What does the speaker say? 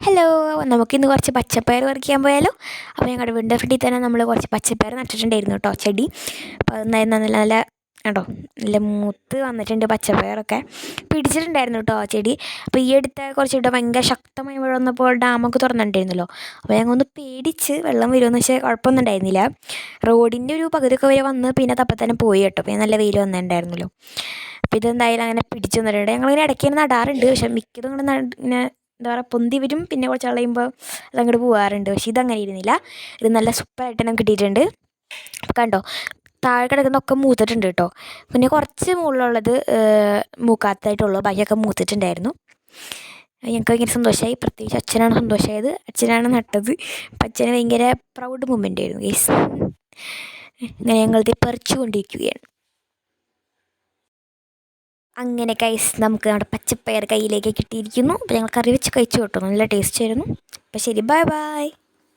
Hello നമുക്കിന്ന് കുറച്ച് പച്ചപ്പയർ പറിക്കാൻ പോയാലോ? അപ്പോൾ ഞങ്ങളുടെ വിൻഡോ ഫ്രണ്ടിൽ തന്നെ നമ്മൾ കുറച്ച് പച്ചപ്പയർ നട്ടിട്ടുണ്ടായിരുന്നു കേട്ടോ ചെടി. അപ്പോൾ നല്ല നല്ല കേട്ടോ നല്ല മൂത്ത് വന്നിട്ടുണ്ട് പച്ചപ്പയറൊക്കെ. പിടിച്ചിട്ടുണ്ടായിരുന്നു കേട്ടോ ചെടി. അപ്പോൾ ഈ അടുത്ത കുറച്ചിട്ട് ഭയങ്കര ശക്തമായി മഴ വന്നപ്പോൾ ഡാമൊക്കെ തുറന്നിട്ടുണ്ടായിരുന്നല്ലോ. അപ്പോൾ ഞങ്ങൾ ഒന്ന് പേടിച്ച് വെള്ളം വരുമെന്ന് വെച്ചാൽ കുഴപ്പമൊന്നും ഉണ്ടായിരുന്നില്ല. റോഡിന്റെ ഒരു പകുതിയൊക്കെ വരെ വന്ന് പിന്നെ തപ്പം തന്നെ പോയി കേട്ടോ. പിന്നെ നല്ല വെയിൽ വന്നിട്ടുണ്ടായിരുന്നല്ലോ. അപ്പോൾ ഇതെന്തായാലും അങ്ങനെ പിടിച്ചു വന്നിട്ടുണ്ട്. ഞങ്ങളിങ്ങനെ ഇടയ്ക്ക് നടാറുണ്ട്. പക്ഷെ മിക്കതും ഇങ്ങനെ ഇങ്ങനെ എന്താ പറയുക പൊന്തി വരും. പിന്നെ കുറച്ച് കളയുമ്പോൾ അതങ്ങോട്ട് പോകാറുണ്ട് പക്ഷേ ഇതങ്ങനെ ഇരുന്നില്ല. ഇത് നല്ല സൂപ്പറായിട്ട് തന്നെ കിട്ടിയിട്ടുണ്ട്. കണ്ടോ താഴെ കിടക്കുന്നൊക്കെ മൂത്തിട്ടുണ്ട് കേട്ടോ. പിന്നെ കുറച്ച് മുകളിലുള്ളത് മൂക്കാത്തതായിട്ടുള്ളൂ ബാക്കിയൊക്കെ മൂത്തിട്ടുണ്ടായിരുന്നു. ഞങ്ങൾക്ക് ഭയങ്കര സന്തോഷമായി പ്രത്യേകിച്ച് അച്ഛനാണ് സന്തോഷമായത് അച്ഛനാണ് നട്ടത്. അപ്പം അച്ഛന് ഭയങ്കര പ്രൗഡ് മൂമെന്റ് ആയിരുന്നു ഗേസ് ഇങ്ങനെ ഞങ്ങളിത് പറിച്ചു കൊണ്ടിരിക്കുകയാണ് അങ്ങനെ കൈസ് നമുക്ക് നമ്മുടെ പച്ചപ്പയർ കയ്യിലേക്ക് കിട്ടിയിരിക്കുന്നു. അപ്പോൾ ഞങ്ങൾ കറി വെച്ച് കഴിച്ചു കേട്ടോ. നല്ല ടേസ്റ്റ് ആയിരുന്നു. അപ്പോൾ ശരി ബൈ ബൈ